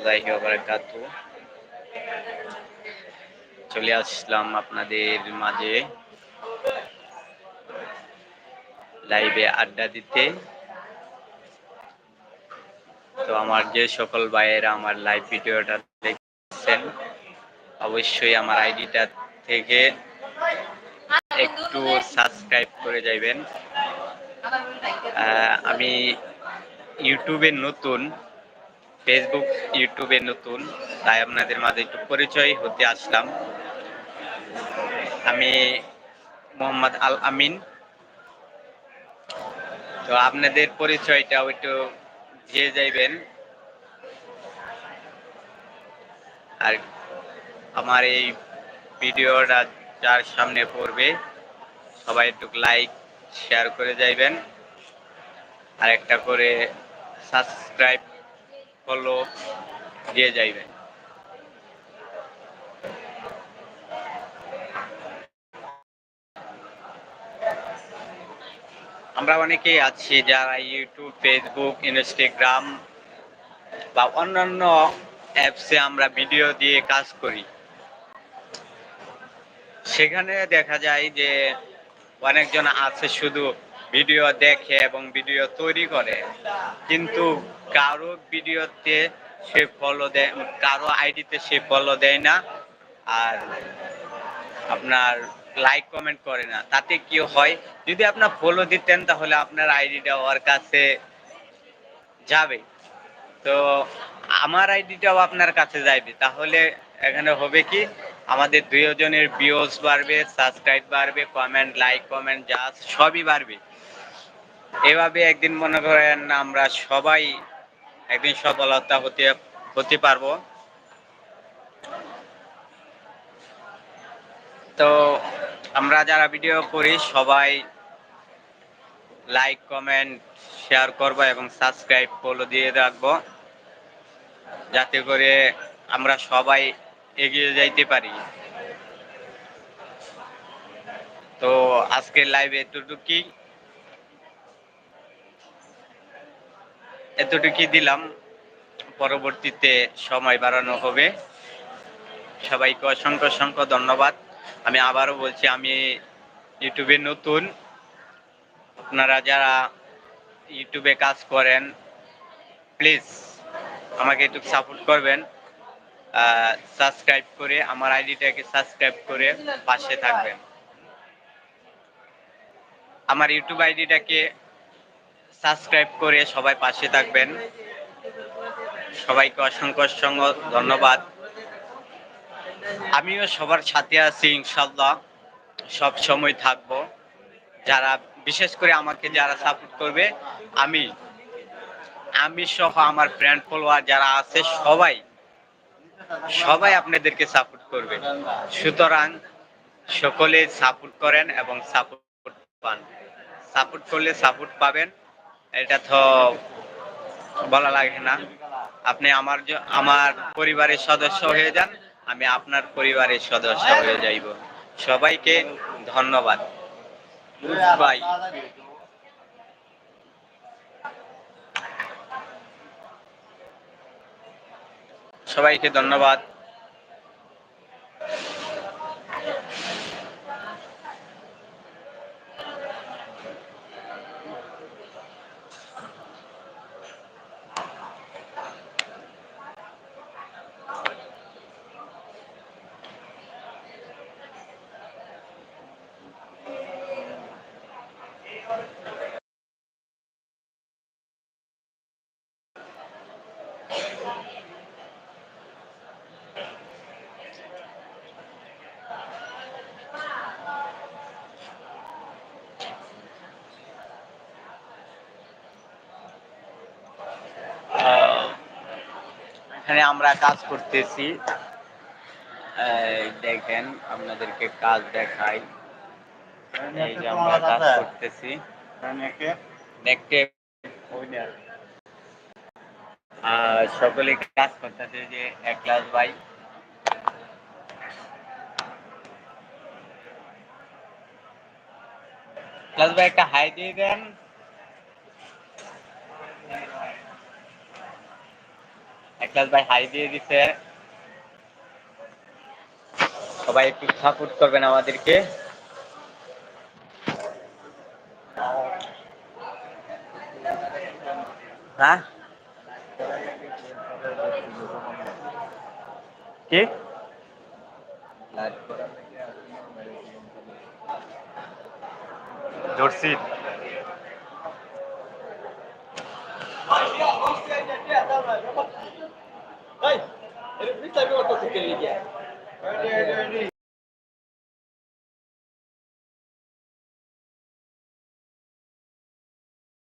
রহমতুল্লাহি চলে আসলাম আপনাদের মাঝে। লাইভে আড্ডা দিতে। তো আমার যে সকল ভাইয়েরা আমার লাইভ ভিডিওটা দেখছেন, অবশ্যই আমার আইডিটা থেকে একটু সাবস্ক্রাইব করে যাইবেন। আমি ইউটিউবে নতুন ফেসবুক ইউটিউবে নতুন, তাই আপনাদের মাঝে একটু পরিচয় হতে আসলাম। আমি মোহাম্মদ আল আমিন। তো আপনাদের পরিচয়টাও একটু দিয়ে যাইবেন। আর আমার এই ভিডিওটা যার সামনে পড়বে, সবাই একটু লাইক শেয়ার করে যাইবেন। আর একটা করে সাবস্ক্রাইব ফলো দিয়ে যাইবেন আমরা অনেকেই আছি যারা ইউটিউব ফেসবুক ইনস্টাগ্রাম বা অন্যান্য অ্যাপসে আমরা ভিডিও দিয়ে কাজ করি। সেখানে দেখা যায় যে অনেকজন আছে শুধু ভিডিও দেখে এবং ভিডিও তৈরি করে। কিন্তু কারও ভিডিওতে সে ফলো দেয়, কারও আইডিতে সে ফলো দেয় না। আর আপনার লাইক কমেন্ট করে না। তাতে কি হয়, যদি আপনার ফলো দিতেন তাহলে আপনার আইডিটা ওর কাছে যাবে। তো আমার আইডিটাও আপনার কাছে যাবে তাহলে এখানে হবে কি, আমাদের দুইজনের ভিউজ বাড়বে সাবস্ক্রাইব বাড়বে কমেন্ট লাইক কমেন্ট যা সবই বাড়বে। এভাবে একদিন মনে করেন আমরা সবাই একদিন সফলতা হতে হতে পারব। তো আমরা যারা ভিডিও করি, সবাই লাইক কমেন্ট শেয়ার করব এবং সাবস্ক্রাইব ফলো দিয়ে রাখব। যাতে করে আমরা সবাই এগিয়ে যাইতে পারি। তো আজকের লাইভ এতটুকুই। এতটুকুই দিলাম। পরবর্তীতে সময় বাড়ানো হবে। সবাইকে অসংখ্য অসংখ্য ধন্যবাদ। আমি আবারও বলছি, আমি ইউটিউবে নতুন। আপনারা যারা ইউটিউবে কাজ করেন, প্লিজ আমাকে একটু সাপোর্ট করবেন। সাবস্ক্রাইব করে, আমার আইডিটাকে সাবস্ক্রাইব করে পাশে থাকবেন। আমার ইউটিউব আইডিটাকে সাবস্ক্রাইব করে সবাই পাশে থাকবেন। সবাইকে অসংখ্য অসংখ্য ধন্যবাদ। আমিও সবার সাথে আছি ইনশাল্লাহ সব সময় থাকব। যারা, বিশেষ করে আমাকে যারা সাপোর্ট করবে, আমি। আমি সহ আমার ফ্রেন্ড ফলোয়ার যারা আছে, সবাই। সবাই আপনাদেরকে সাপোর্ট করবে। সুতরাং সকলে সাপোর্ট করেন এবং সাপোর্ট পান। সাপোর্ট করলে সাপোর্ট পাবেন। এটা তো বলা লাগে না। আপনি আমার আমার পরিবারের সদস্য হয়ে যান, আমি আপনার পরিবারের সদস্য হয়ে যাইব। সবাইকে ধন্যবাদ। বাই। সবাইকে ধন্যবাদ। এখানে আমরা কাজ করতেছি। দেখেন, আপনাদেরকে কাজ দেখাই। এই যে আমরা কাজ করতেছি। দেখতে সকলে কাজ করতেছে যে এক ক্লাস ভাই। ক্লাস ভাই, একটা হাই দিয়ে দেন। একলাস ভাই হাই দিয়ে দিছে। সবাই একটু সাপোর্ট করবেন আমাদেরকে। হ্যাঁ? কি? रिपीट आम्ही वाटप केलेली आहे.